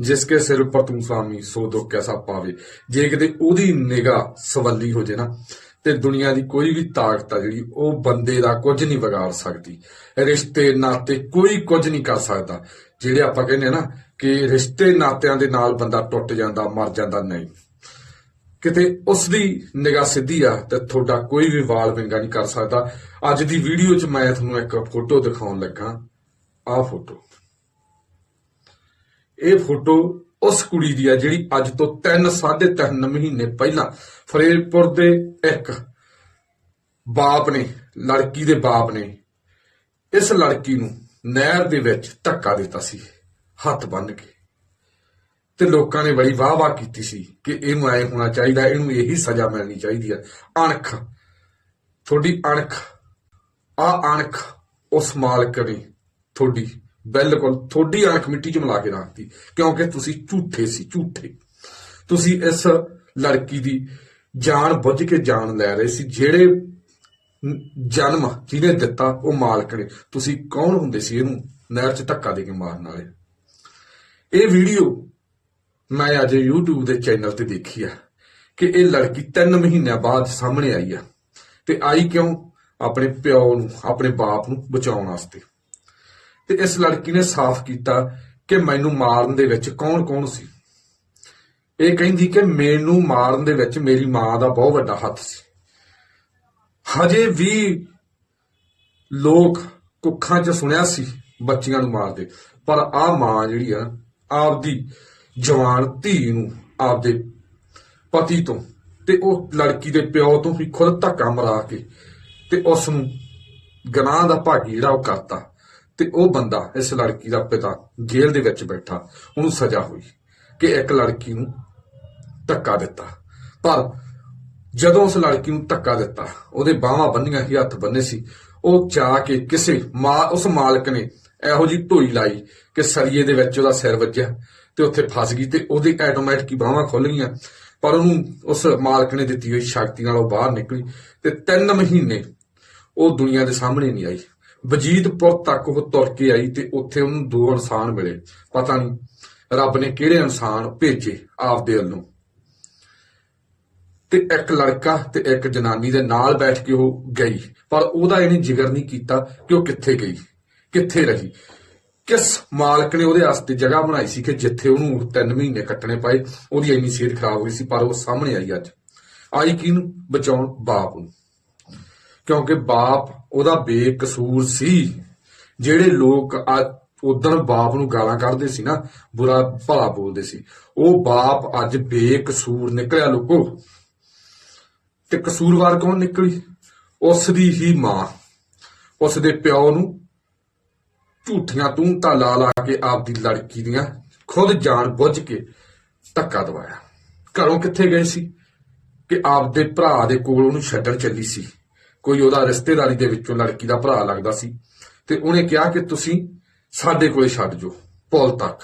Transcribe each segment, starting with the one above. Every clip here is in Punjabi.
ਜਿਸ ਕੇ ਸਿਰ ਪਰ ਤੂੰ ਸਾਮੀ ਸੋ ਦੁੱਖ ਕੈਸਾ ਪਾਵੇ। ਜੇ ਕਿਤੇ ਉਹਦੀ ਨਿਗਾਹ ਸਵੱਲੀ ਹੋ ਜੇ ਨਾ, ਤੇ ਦੁਨੀਆ ਦੀ ਕੋਈ ਵੀ ਤਾਕਤ ਆ ਜਿਹੜੀ, ਉਹ ਬੰਦੇ ਦਾ ਕੁਝ ਨਹੀਂ ਵਿਗਾੜ ਸਕਦੀ। ਰਿਸ਼ਤੇ, ਨਾਤੇ ਕੋਈ ਕੁਝ ਨਹੀਂ ਕਰ ਸਕਦਾ। ਜਿਹੜੇ ਆਪਾਂ ਕਹਿੰਦੇ ਆ ਨਾ ਕਿ ਰਿਸ਼ਤੇ, ਨਾਤਿਆਂ ਦੇ ਨਾਲ ਬੰਦਾ ਟੁੱਟ ਜਾਂਦਾ, ਮਰ ਜਾਂਦਾ ਨਹੀਂ। ਕਿਤੇ ਉਸ ਦੀ ਨਿਗਾਹ ਸਿੱਧੀ ਆ, ਤੇ ਤੁਹਾਡਾ ਕੋਈ ਵੀ ਵਾਲ ਵਿੰਗਾ ਨਹੀਂ ਕਰ ਸਕਦਾ। ਅੱਜ ਦੀ ਵੀਡੀਓ 'ਚ ਮੈਂ ਤੁਹਾਨੂੰ ਇੱਕ ਫੋਟੋ ਦਿਖਾਉਣ ਲੱਗਾ। ਆਹ ਫੋਟੋ। ਇਹ ਫੋਟੋ ਉਸ ਕੁੜੀ ਦੀ ਆ ਜਿਹੜੀ ਅੱਜ ਤੋਂ 3 3.5 ਮਹੀਨੇ ਪਹਿਲਾਂ ਫਰੀਦਪੁਰ ਦੇ ਇੱਕ ਬਾਪ ਨੇ, ਲੜਕੀ ਦੇ ਬਾਪ ਨੇ ਇਸ ਲੜਕੀ ਨੂੰ ਨਹਿਰ ਦੇ ਵਿੱਚ ਧੱਕਾ ਦਿੱਤਾ ਸੀ, ਹੱਥ ਬੰਨ੍ਹ ਕੇ। ਤੇ ਲੋਕਾਂ ਨੇ ਬੜੀ ਵਾਹ-ਵਾਹ ਕੀਤੀ ਸੀ ਕਿ ਇਹਨੂੰ ਐ ਹੋਣਾ ਚਾਹੀਦਾ, ਇਹਨੂੰ ਇਹੀ ਸਜ਼ਾ ਮਿਲਣੀ ਚਾਹੀਦੀ ਹੈ ਅਣਖ, ਤੁਹਾਡੀ ਅਣਖ ਆ ਅਣਖ ਉਸ ਮਾਲਕ ਨੇ ਤੁਹਾਡੀ ਬਿਲਕੁਲ ਤੁਹਾਡੀ ਅਣਖ ਮਿੱਟੀ 'ਚ ਮਿਲਾ ਕੇ ਰੱਖਤੀ ਕਿਉਂਕਿ ਤੁਸੀਂ ਝੂਠੇ ਸੀ, ਝੂਠੇ। ਤੁਸੀਂ ਇਸ ਲੜਕੀ ਦੀ ਜਾਨ ਬੁੱਝ ਕੇ ਜਾਨ ਲੈ ਰਹੇ ਸੀ, ਜਿਹੜੇ ਜਨਮ ਜਿਹਨੇ ਦਿੱਤਾ ਉਹ ਮਾਲਕ ਨੇ। ਤੁਸੀਂ ਕੌਣ ਹੁੰਦੇ ਸੀ ਇਹਨੂੰ ਨਹਿਰ 'ਚ ਧੱਕਾ ਦੇ ਕੇ ਮਾਰਨ ਵਾਲੇ? ਇਹ ਵੀਡੀਓ ਮੈਂ ਅੱਜ YouTube ਦੇ ਚੈਨਲ ਤੇ ਦੇਖੀ ਆ ਕਿ ਇਹ ਲੜਕੀ 3 ਮਹੀਨਿਆਂ ਬਾਅਦ ਸਾਹਮਣੇ ਆਈ ਆ। ਤੇ ਆਈ ਕਿਉਂ? ਆਪਣੇ ਪਿਓ ਨੂੰ, ਆਪਣੇ ਬਾਪ ਨੂੰ ਬਚਾਉਣ ਵਾਸਤੇ। ਤੇ ਇਸ ਲੜਕੀ ਨੇ ਸਾਫ਼ ਕੀਤਾ ਕਿ ਮੈਨੂੰ ਮਾਰਨ ਦੇ ਵਿੱਚ ਕੌਣ-ਕੌਣ ਸੀ। ਇਹ ਕਹਿੰਦੀ ਕਿ ਮੈਨੂੰ ਮਾਰਨ ਦੇ ਵਿੱਚ ਮੇਰੀ ਮਾਂ ਦਾ ਬਹੁਤ ਵੱਡਾ ਹੱਥ ਸੀ। ਹਜੇ ਵੀ ਲੋਕ ਕੁੱਖਾਂ 'ਚ ਸੁਣਿਆ ਸੀ ਬੱਚੀਆਂ ਨੂੰ ਮਾਰਦੇ। ਪਰ ਆ ਮਾਂ ਜਿਹੜੀ ਆ, ਆਪਦੀ ਜਵਾਨ ਧੀ ਨੂੰ ਆਪਦੇ ਪਤੀ ਤੋਂ ਤੇ ਉਹ ਲੜਕੀ ਦੇ ਪਿਓ ਤੋਂ ਵੀ ਖੁਦ ਧੱਕਾ ਮਰਾ ਕੇ ਤੇ ਉਸ ਨੂੰ ਗਨਾਹ ਦਾ ਭਾਗੀ ਜਿਹੜਾ ਉਹ ਕਰਤਾ। ਤੇ ਉਹ ਬੰਦਾ ਇਸ ਲੜਕੀ ਦਾ ਪਿਤਾ ਜੇਲ੍ਹ ਦੇ ਵਿੱਚ ਬੈਠਾ, ਉਹਨੂੰ ਸਜ਼ਾ ਹੋਈ ਕਿ ਇੱਕ ਲੜਕੀ ਨੂੰ ਧੱਕਾ ਦਿੱਤਾ। ਪਰ ਜਦੋਂ ਉਸ ਲੜਕੀ ਨੂੰ ਧੱਕਾ ਦਿੱਤਾ, ਉਹਦੇ ਬਾਹਾਂ ਬੰਨੀਆਂ ਸੀ, ਹੱਥ ਬੰਨੇ ਸੀ, ਉਹ ਜਾ ਕੇ ਕਿਸੇ ਮਾਂ ਉਸ ਮਾਲਕ ਨੇ ਇਹੋ ਜੀ ਢੋਈ ਲਾਈ ਕਿ ਸਰੀਏ ਦੇ ਵਿੱਚ ਉਹਦਾ ਸਿਰ ਵੱਜਿਆ ਤੇ ਉੱਥੇ ਫਸ ਗਈ ਤੇ ਉਹਦੀ ਆਟੋਮੈਟਿਕ ਹੀ ਬਾਹਾਂ ਖੁੱਲ ਗਈਆਂ। ਪਰ ਉਹਨੂੰ ਉਸ ਮਾਲਕ ਨੇ ਦਿੱਤੀ ਹੋਈ ਸ਼ਕਤੀ ਨਾਲ ਉਹ ਬਾਹਰ ਨਿਕਲੀ ਤੇ 3 ਮਹੀਨੇ ਉਹ ਦੁਨੀਆ ਦੇ ਸਾਹਮਣੇ ਨਹੀਂ ਆਈ। ਵਜੀਦਪੁਰ ਤੱਕ ਉਹ ਤੁਰ ਕੇ ਆਈ ਤੇ ਉੱਥੇ ਉਹਨੂੰ ਦੋ ਇਨਸਾਨ ਮਿਲੇ। ਪਤਾ ਨਹੀਂ ਰੱਬ ਨੇ ਕਿਹੜੇ ਇਨਸਾਨ ਭੇਜੇ ਆਪਦੇ ਵੱਲੋਂ। ਤੇ ਇੱਕ ਲੜਕਾ ਤੇ ਇੱਕ ਜਨਾਨੀ ਦੇ ਨਾਲ ਬੈਠ ਕੇ ਉਹ ਗਈ। ਪਰ ਉਹਦਾ ਇਹਨੇ ਜ਼ਿਕਰ ਨਹੀਂ ਕੀਤਾ ਕਿ ਉਹ ਕਿੱਥੇ ਗਈ, ਕਿੱਥੇ ਰਹੀ। ਕਿਸ ਮਾਲਕ ਨੇ ਉਹਦੇ ਵਾਸਤੇ ਜਗ੍ਹਾ ਬਣਾਈ ਸੀ ਕਿ ਜਿੱਥੇ ਉਹਨੂੰ 3 ਮਹੀਨੇ ਕੱਟਣੇ ਪਏ, ਉਹਦੀ ਇੰਨੀ ਸਿਹਤ ਖਰਾਬ ਹੋਈ ਸੀ, ਪਰ ਉਹ ਸਾਹਮਣੇ ਆਈ ਅੱਜ। ਆਈ ਕਿਹਨੂੰ? ਬਚਾਉਣ ਬਾਪ ਨੂੰ। ਕਿਉਂਕਿ ਬਾਪ ਉਹਦਾ ਬੇਕਸੂਰ ਸੀ। ਜਿਹੜੇ ਲੋਕ ਉਦੋਂ ਬਾਪ ਨੂੰ ਗਾਲਾਂ ਕੱਢਦੇ ਸੀ ਨਾ, ਬੁਰਾ ਭਲਾ ਬੋਲਦੇ ਸੀ। ਉਹ ਬਾਪ ਅੱਜ ਬੇਕਸੂਰ ਨਿਕਲਿਆ ਲੋਕੋ। ਤੇ ਕਸੂਰਵਾਰ ਕੌਣ ਨਿਕਲੀ? ਉਸ ਦੀ ਹੀ ਮਾਂ। ਉਸ ਦੇ ਪਿਓ ਨੂੰ ਝੂਠੀਆਂ ਤੂੰ ਤਾਂ ਲਾ ਲਾ ਕੇ ਆਪਦੀ ਲੜਕੀ ਦੀਆਂ ਖੁਦ ਜਾਣ ਬੁੱਝ ਕੇ ਧੱਕਾ ਦਵਾਇਆ। ਘਰੋਂ ਕਿੱਥੇ ਗਏ ਸੀ? ਕਿ ਆਪਦੇ ਭਰਾ ਦੇ ਕੋਲ ਉਹਨੂੰ ਛੱਡਣ ਚੱਲੀ ਸੀ। ਕੋਈ ਉਹਦਾ ਰਿਸ਼ਤੇਦਾਰੀ ਦੇ ਵਿੱਚੋਂ ਲੜਕੀ ਦਾ ਭਰਾ ਲੱਗਦਾ ਸੀ ਤੇ ਉਹਨੇ ਕਿਹਾ ਕਿ ਤੁਸੀਂ ਸਾਡੇ ਕੋਲੇ ਛੱਡ ਜਾਓ, ਪੁਲ ਤੱਕ।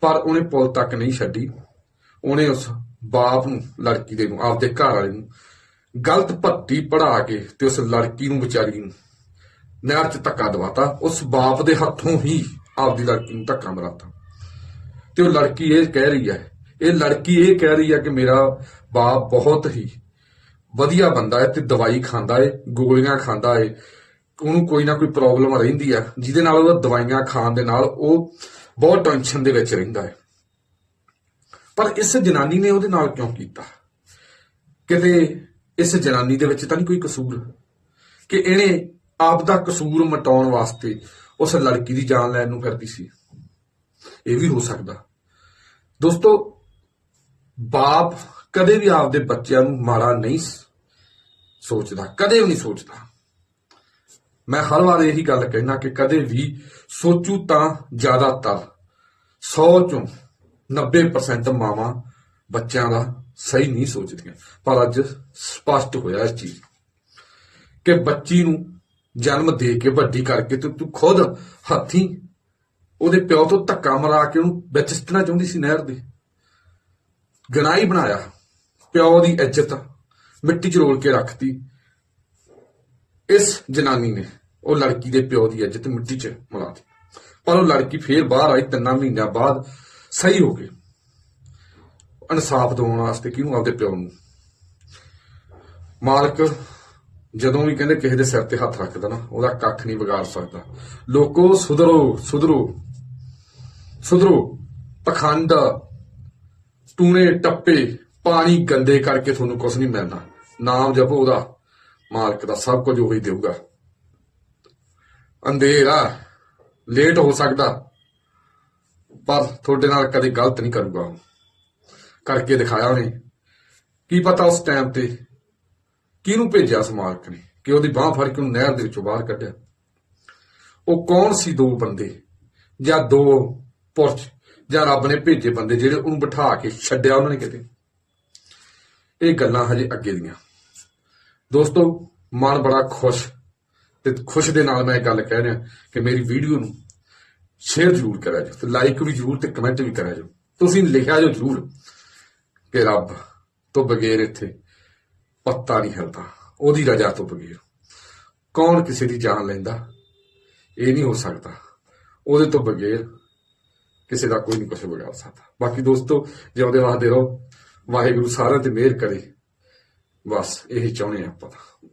ਪਰ ਉਹਨੇ ਪੁਲ ਤੱਕ ਨਹੀਂ ਛੱਡੀ। ਉਹਨੇ ਉਸ ਬਾਪ ਨੂੰ, ਲੜਕੀ ਦੇ ਨੂੰ, ਆਪਦੇ ਘਰ ਵਾਲੇ ਨੂੰ ਗਲਤ ਭੱਤੀ ਪੜਾ ਕੇ ਤੇ ਉਸ ਲੜਕੀ ਨੂੰ ਵਿਚਾਰੀ ਨੂੰ ਨਹਿਰ 'ਚ ਧੱਕਾ ਦਵਾਤਾ। ਉਸ ਬਾਪ ਦੇ ਹੱਥੋਂ ਹੀ ਆਪਦੀ ਲੜਕੀ ਨੂੰ ਧੱਕਾ ਮਰਾਤਾ। ਤੇ ਉਹ ਲੜਕੀ ਇਹ ਕਹਿ ਰਹੀ ਹੈ, ਇਹ ਲੜਕੀ ਇਹ ਕਹਿ ਰਹੀ ਹੈ ਕਿ ਮੇਰਾ ਬਾਪ ਬਹੁਤ ਹੀ ਵਧੀਆ ਬੰਦਾ ਹੈ ਤੇ ਦਵਾਈ ਖਾਂਦਾ ਏ ਗੋਲੀਆਂ ਖਾਂਦਾ ਏ ਉਹਨੂੰ ਕੋਈ ਨਾ ਕੋਈ ਪ੍ਰੋਬਲਮ ਰਹਿੰਦੀ ਆ ਜਿਹਦੇ ਨਾਲ ਉਹਦਾ ਦਵਾਈਆਂ ਖਾਣ ਦੇ ਨਾਲ ਉਹ ਬਹੁਤ ਟੈਨਸ਼ਨ ਦੇ ਵਿੱਚ ਰਹਿੰਦਾ ਹੈ। ਪਰ ਇਸ ਜਨਾਨੀ ਨੇ ਉਹਦੇ ਨਾਲ ਕਿਉਂ ਕੀਤਾ? ਕਿਤੇ ਇਸ ਜਨਾਨੀ ਦੇ ਵਿੱਚ ਤਾਂ ਨਹੀਂ ਕੋਈ ਕਸੂਰ? ਕਿ ਇਹਨੇ ਆਪ ਦਾ ਕਸੂਰ ਮਟਾਉਣ ਵਾਸਤੇ ਉਸ ਲੜਕੀ ਦੀ ਜਾਨ ਲੈਣ ਨੂੰ ਫਿਰਦੀ ਸੀ? ਇਹ ਵੀ ਹੋ ਸਕਦਾ। ਦੋਸਤੋ, ਬਾਪ ਕਦੇ ਵੀ ਆਪਦੇ ਬੱਚਿਆਂ ਨੂੰ ਮਾੜਾ ਨਹੀਂ ਸੋਚਦਾ, ਕਦੇ ਵੀ ਨਹੀਂ ਸੋਚਦਾ। ਮੈਂ ਹਰ ਵਾਰ ਇਹੀ ਗੱਲ ਕਹਿਣਾ ਕਿ ਕਦੇ ਵੀ ਸੋਚੂ ਤਾਂ ਜ਼ਿਆਦਾਤਰ। 100 ਚੋਂ 90% ਮਾਵਾਂ ਬੱਚਿਆਂ ਦਾ ਸਹੀ ਨਹੀਂ ਸੋਚਦੀਆਂ। ਪਰ ਅੱਜ ਸਪਸ਼ਟ ਹੋਇਆ ਇਸ ਚੀਜ਼ ਕਿ ਬੱਚੀ ਨੂੰ ਜਨਮ ਦੇ ਕੇ ਵੱਡੀ ਕਰਕੇ ਤੇ, ਤੂੰ ਖੁਦ ਹੱਥੀ ਉਹਦੇ ਪਿਓ ਤੋਂ ਧੱਕਾ ਮਰਾ ਕੇ ਉਹਨੂੰ ਵਿੱਚ ਸਿੱਟਣਾ ਚਾਹੁੰਦੀ ਸੀ ਨਹਿਰ ਦੇ। ਗਨਾਈ ਬਣਾਇਆ। ਪਿਓ ਦੀ ਇੱਜ਼ਤ ਮਿੱਟੀ 'ਚ ਰੋਲ ਕੇ ਰੱਖਤੀ। ਇਸ ਜਨਾਨੀ ਨੇ ਉਹ ਲੜਕੀ ਦੇ ਪਿਓ ਦੀ ਇੱਜ਼ਤ ਮਿੱਟੀ 'ਚ ਮਿਲਾ ਪਰ ਉਹ ਲੜਕੀ ਫੇਰ ਬਾਹਰ ਆਈ, ਤਿੰਨਾਂ ਮਹੀਨਿਆਂ ਬਾਅਦ ਸਹੀ ਹੋ ਗਈ। ਇਨਸਾਫ ਦਿਵਾਉਣ ਵਾਸਤੇ ਕਿਹਨੂੰ? ਆਪਦੇ ਪਿਓ ਨੂੰ। ਮਾਲਕ ਜਦੋਂ ਵੀ ਕਹਿੰਦੇ ਕਿਸੇ ਦੇ ਸਿਰ ਤੇ ਹੱਥ ਰੱਖਦਾ ਨਾ, ਉਹਦਾ ਕੱਖ ਨਹੀਂ ਵਿਗਾੜ ਸਕਦਾ। ਲੋਕੋ, ਸੁਧਰੋ ਸੁਧਰੋ ਸੁਧਰੋ। ਪਖੰਡ, ਟੂਣੇ, ਟੱਪੇ। ਪਾਣੀ ਗੰਦੇ ਕਰਕੇ ਤੁਹਾਨੂੰ ਕੁਝ ਨਹੀਂ ਮਿਲਣਾ ਨਾਮ ਜਪੋ ਉਹਦਾ। ਮਾਲਕ ਦਾ ਸਭ ਕੁਝ ਉਹੀ ਦੇਊਗਾ। ਅੰਧੇਰਾ। ਲੇਟ ਹੋ ਸਕਦਾ। ਪਰ ਤੁਹਾਡੇ ਨਾਲ ਕਦੇ ਗਲਤ ਨਹੀਂ ਕਰੂਗਾ ਉਹ। ਕਰਕੇ ਦਿਖਾਇਆ ਉਹਨੇ। ਕੀ ਪਤਾ ਉਸ ਟਾਈਮ ਤੇ ਕਿਹਨੂੰ ਭੇਜਿਆ ਉਸ ਮਾਲਕ ਨੇ? ਕਿ ਉਹਦੀ ਬਾਹ ਫੜ ਕੇ ਉਹਨੂੰ ਨਹਿਰ ਦੇ ਵਿੱਚੋਂ ਬਾਹਰ ਕੱਢਿਆ। ਉਹ ਕੌਣ ਸੀ ਦੋ ਬੰਦੇ? ਜਾਂ ਦੋ ਪੁਰਸ਼? ਜਾਂ ਰੱਬ ਨੇ ਭੇਜੇ ਬੰਦੇ ਜਿਹੜੇ ਉਹਨੂੰ ਬਿਠਾ ਕੇ ਛੱਡਿਆ ਉਹਨਾਂ ਨੇ ਕਿਤੇ? ਇਹ ਗੱਲਾਂ ਹਜੇ ਅੱਗੇ ਦੀਆਂ। ਦੋਸਤੋ, ਮਨ ਬੜਾ ਖੁਸ਼ ਤੇ ਖੁਸ਼ ਦੇ ਨਾਲ ਮੈਂ ਇਹ ਗੱਲ ਕਹਿ ਰਿਹਾ ਕਿ ਮੇਰੀ ਵੀਡੀਓ ਨੂੰ ਸ਼ੇਅਰ ਜ਼ਰੂਰ ਕਰਿਆ ਜੀ ਤੇ ਲਾਈਕ ਵੀ ਜ਼ਰੂਰ ਤੇ ਕਮੈਂਟ ਵੀ ਕਰਿਆ ਜੀ ਤੁਸੀਂ ਲਿਖਿਆ ਜੋ ਜ਼ਰੂਰ ਕਿ ਰੱਬ ਤੋਂ ਬਗੈਰ ਇੱਥੇ ਪੱਤਾ ਨਹੀਂ ਹਿਲਦਾ, ਉਹਦੀ ਰਜ਼ਾ ਤੋਂ ਬਗੈਰ। ਕੌਣ ਕਿਸੇ ਦੀ ਜਾਨ ਲੈਂਦਾ? ਇਹ ਨਹੀਂ ਹੋ ਸਕਦਾ। ਉਹਦੇ ਤੋਂ ਬਗੈਰ ਕਿਸੇ ਦਾ ਕੋਈ ਨਹੀਂ ਕੁਝ ਵਿਗਾੜ ਸਕਦਾ। ਬਾਕੀ ਦੋਸਤੋ, ਜਿਉਂਦੇ ਵਾਸਤੇ ਰਹੋ। ਵਾਹਿਗੁਰੂ ਸਾਰਿਆਂ ਤੇ ਮਿਹਰ ਕਰੇ। ਬਸ ਇਹੀ ਚਾਹੁੰਦੇ ਹਾਂ ਆਪਾਂ ਤਾਂ।